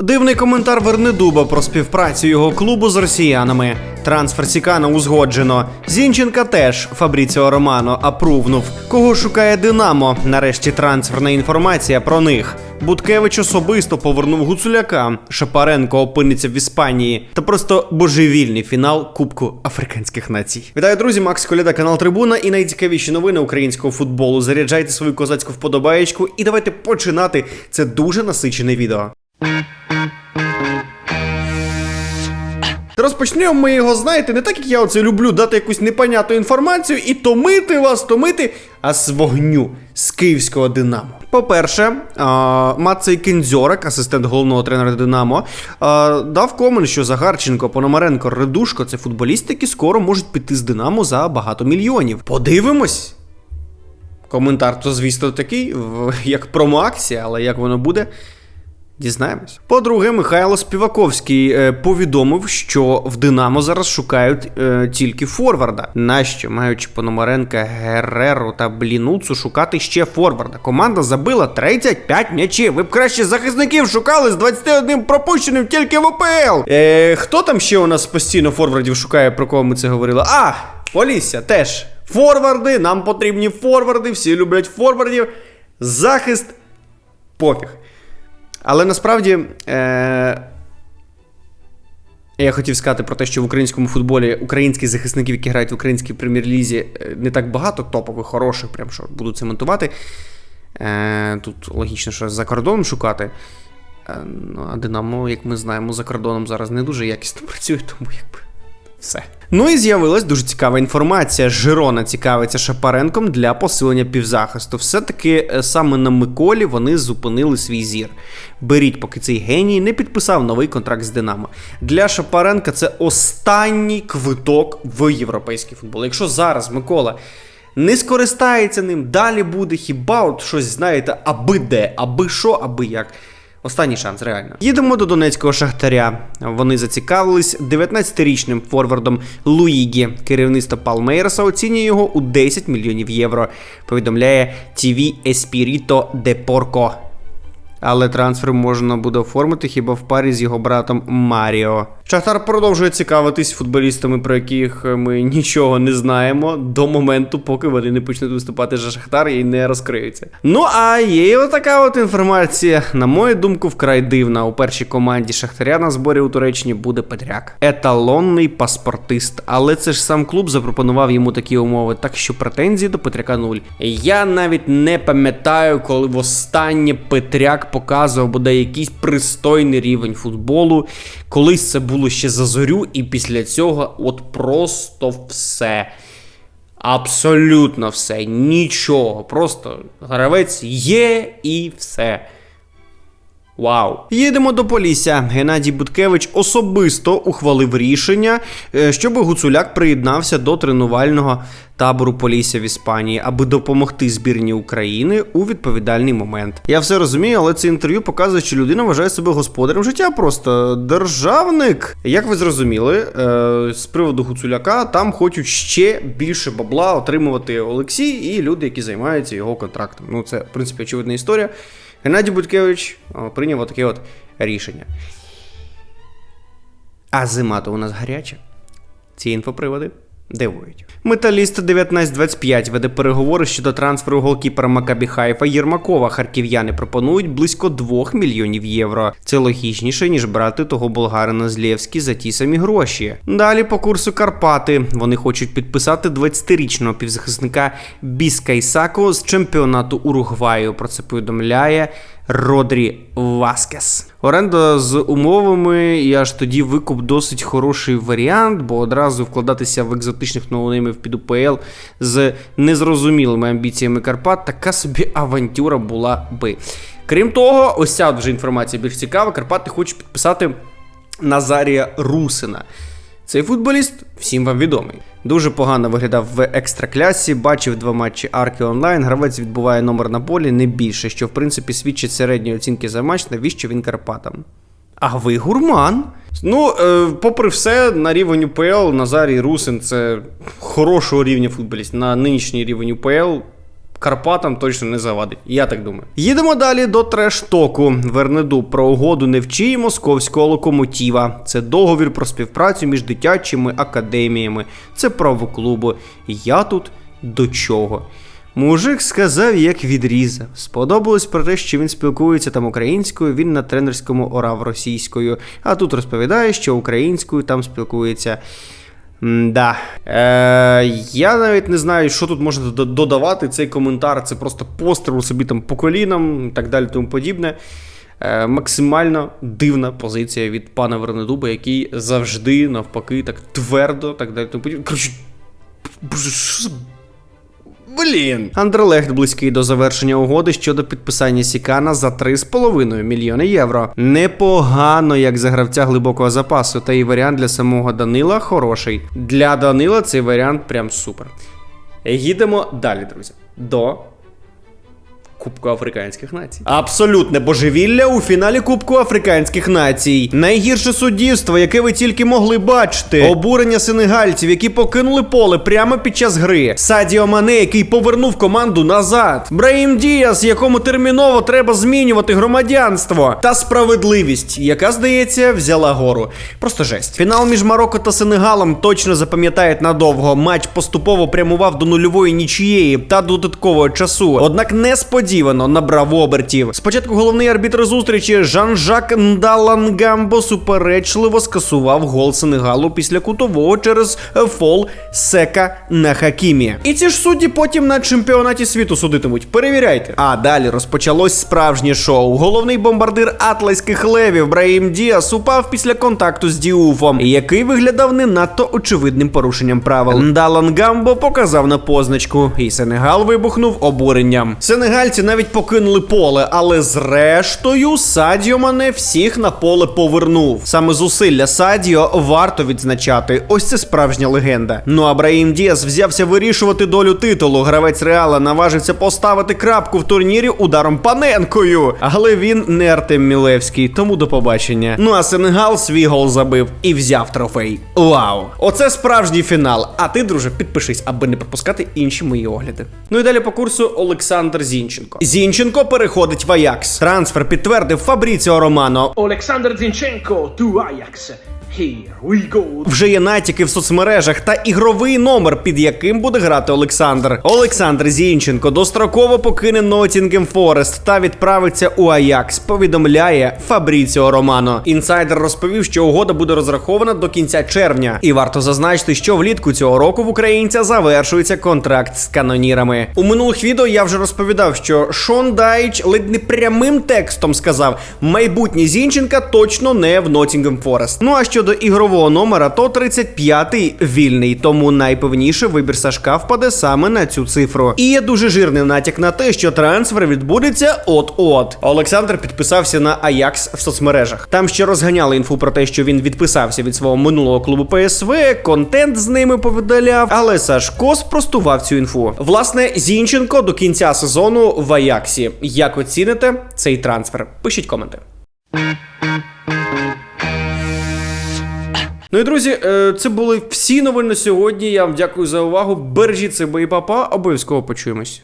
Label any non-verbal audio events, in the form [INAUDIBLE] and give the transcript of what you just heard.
Дивний коментар Вернедуба про співпрацю його клубу з росіянами. Трансфер Сікана узгоджено. Зінченка теж Фабріціо Романо апрувнув. Кого шукає Динамо? Нарешті трансферна інформація про них. Буткевич особисто повернув Гуцуляка. Шапаренко опиниться в Іспанії. Та просто божевільний фінал Кубку африканських націй. Вітаю, друзі! Макс Коляда, канал Трибуна і найцікавіші новини українського футболу. Заряджайте свою козацьку вподобаєчку і давайте починати це дуже насичене відео. Розпочнемо ми його, знаєте, не так, як я оце люблю дати якусь непонятну інформацію і томити вас, томити, а з вогню з київського Динамо. По-перше, Мацей Кензьорик, асистент головного тренера Динамо, дав комент, що Загарченко, Пономаренко, Редушко це футболісти, які скоро можуть піти з Динамо за багато мільйонів. Подивимось. Коментар, то, звісно, такий, як промоакція, але як воно буде, Дізнаємось. По-друге, Михайло Співаковський е, повідомив, що в Динамо зараз шукають е, тільки форварда. Нащо, маючи Пономаренка, Гереру та Блінуцу, шукати ще форварда? Команда забила 35 м'ячів. Ви б краще захисників шукали з 21 пропущеним тільки в ОПЛ. Е, хто там ще у нас постійно форвардів шукає, про кого ми це говорили? А, Полісся теж. Форварди, нам потрібні форварди, всі люблять форвардів. Захист пофіг. Але насправді. Е... Я хотів сказати про те, що в українському футболі українських захисників, які грають в українській прем'єр-лізі, е, не так багато топових, хороших, прям що будуть цементувати. Е... Тут логічно, що за кордоном шукати. Е... Ну, а Динамо, як ми знаємо, за кордоном зараз не дуже якісно [LAUGHS] працює, тому якби все. Ну і з'явилась дуже цікава інформація. Жирона цікавиться Шапаренком для посилення півзахисту. Все-таки е, саме на Миколі вони зупинили свій зір. Беріть, поки цей геній не підписав новий контракт з Динамо. Для Шапаренка це останній квиток в європейський футбол. Якщо зараз Микола. Не скористається ним, далі буде хіба от щось, знаєте, аби де, аби що, аби як. Останній шанс, реально. Їдемо до донецького шахтаря. Вони зацікавились 19-річним форвардом Луїгі. Керівництво Палмейрса оцінює його у 10 мільйонів євро. Повідомляє TV Espirito de Porco. Але трансфер можна буде оформити хіба в парі з його братом Маріо. Шахтар продовжує цікавитись футболістами, про яких ми нічого не знаємо до моменту, поки вони не почнуть виступати за Шахтар і не розкриються. Ну а є і така от інформація, на мою думку, вкрай дивна. У першій команді Шахтаря на зборі у Туреччині буде Петряк. Еталонний паспортист. Але це ж сам клуб запропонував йому такі умови, так що претензії до Петряка нуль. Я навіть не пам'ятаю, коли востаннє Петряк показував буде якийсь пристойний рівень футболу. Колись це було ще за зорю, і після цього от просто все. Абсолютно все, нічого. Просто гравець є і все. Вау. Їдемо до Полісся. Геннадій Буткевич особисто ухвалив рішення, е, щоб Гуцуляк приєднався до тренувального табору Полісся в Іспанії, аби допомогти збірні України у відповідальний момент. Я все розумію, але це інтерв'ю показує, що людина вважає себе господарем життя, просто державник. Як ви зрозуміли, е, з приводу Гуцуляка там хочуть ще більше бабла отримувати Олексій і люди, які займаються його контрактом. Ну, це, в принципі, очевидна історія. Геннадій Буткевич прийняв таке от рішення. А зима то у нас гаряча. Ці інфоприводи дивують. Металіст 1925 веде переговори щодо трансферу голкіпера Макабі Хайфа Єрмакова. Харків'яни пропонують близько 2 мільйонів євро. Це логічніше, ніж брати того болгарина з Лєвські за ті самі гроші. Далі по курсу Карпати вони хочуть підписати 20-річного півзахисника Біска Ісако з чемпіонату Уругваю. Про це повідомляє Родрі Васкес. Оренда з умовами, і аж тоді викуп досить хороший варіант, бо одразу вкладатися в екзотичних ноунеймів під УПЛ з незрозумілими амбіціями Карпат, така собі авантюра була би. Крім того, ось ця вже інформація більш цікава. Карпати хочуть підписати Назарія Русина. Цей футболіст всім вам відомий. Дуже погано виглядав в екстраклясі, бачив два матчі Арки онлайн. Гравець відбуває номер на полі не більше, що в принципі свідчить середньої оцінки за матч, навіщо він Карпатам. А ви гурман? Ну, е, попри все, на рівень УПЛ Назарій Русин це хорошого рівня футболіст. На нинішній рівень УПЛ Карпатам точно не завадить. Я так думаю. Їдемо далі до трештоку. Вернеду про угоду Невчі московського локомотива. Це договір про співпрацю між дитячими академіями. Це право клубу. Я тут до чого? Мужик сказав, як відрізав. Сподобалось про те, що він спілкується там українською, він на тренерському орав російською. А тут розповідає, що українською там спілкується. Да. Е, я навіть не знаю, що тут можна додавати. Цей коментар це просто постріл собі там по колінам і так далі, тому подібне. Е, максимально дивна позиція від пана Вернедуба, який завжди, навпаки, так твердо, так далі, тому подібне. Коротше, боже, що за Блін. Андерлехт близький до завершення угоди щодо підписання Сікана за 3,5 мільйони євро. Непогано, як за гравця глибокого запасу, та і варіант для самого Данила хороший. Для Данила цей варіант прям супер. Їдемо далі, друзі. До Кубку Африканських націй. Абсолютне божевілля у фіналі Кубку Африканських націй. Найгірше суддівство, яке ви тільки могли бачити. Обурення сенегальців, які покинули поле прямо під час гри. Садіо Мане, який повернув команду назад. Браїм Діас, якому терміново треба змінювати громадянство. Та справедливість, яка, здається, взяла гору. Просто жесть. Фінал між Марокко та Сенегалом точно запам'ятають надовго. Матч поступово прямував до нульової нічієї та додаткового часу. Однак несподівано набрав обертів. Спочатку головний арбітр зустрічі Жан-Жак Ndалангамбо суперечливо скасував гол Сенегалу після кутового через фол Сека на Хакімі. І ці ж судді потім на чемпіонаті світу судитимуть. Перевіряйте. А далі розпочалось справжнє шоу. Головний бомбардир атлайських левів Браїм Діас упав після контакту з Діуфом, який виглядав не надто очевидним порушенням правил. Ndалангамбо показав на позначку, і Сенегал вибухнув обуренням. Сенегальці навіть покинули поле, але зрештою Садіо Мане всіх на поле повернув. Саме зусилля Садіо варто відзначати. Ось це справжня легенда. Ну а Браїм Діас взявся вирішувати долю титулу. Гравець Реала наважився поставити крапку в турнірі ударом паненкою. Але він не Артем Мілевський, тому до побачення. Ну а Сенегал свій гол забив і взяв трофей. Вау! Оце справжній фінал. А ти, друже, підпишись, аби не пропускати інші мої огляди. Ну і далі по курсу Олександр Зінченко. Зінченко переходить в Аякс. Трансфер підтвердив Фабріціо Романо. Олександр Зінченко ту Ajax. Here we go. Вже є натяки в соцмережах та ігровий номер, під яким буде грати Олександр. Олександр Зінченко достроково покине Ноттінгем Форест та відправиться у Аякс. Повідомляє Фабріціо Романо. Інсайдер розповів, що угода буде розрахована до кінця червня. І варто зазначити, що влітку цього року в українця завершується контракт з канонірами. У минулих відео я вже розповідав, що Шон Дайч ледь не прямим текстом сказав: майбутнє Зінченка точно не в Ноттінгем Форест. Ну а щодо ігрового номера, то 35-й вільний, тому найпевніше вибір Сашка впаде саме на цю цифру. І є дуже жирний натяк на те, що трансфер відбудеться от-от. Олександр підписався на Аякс в соцмережах. Там ще розганяли інфу про те, що він відписався від свого минулого клубу ПСВ, контент з ними повидаляв, але Сашко спростував цю інфу. Власне, Зінченко до кінця сезону в Аяксі. Як оціните цей трансфер? Пишіть коменти. Ну і друзі, е, це були всі новини сьогодні. Я вам дякую за увагу. Бережіть себе і папа. Обов'язково почуємось.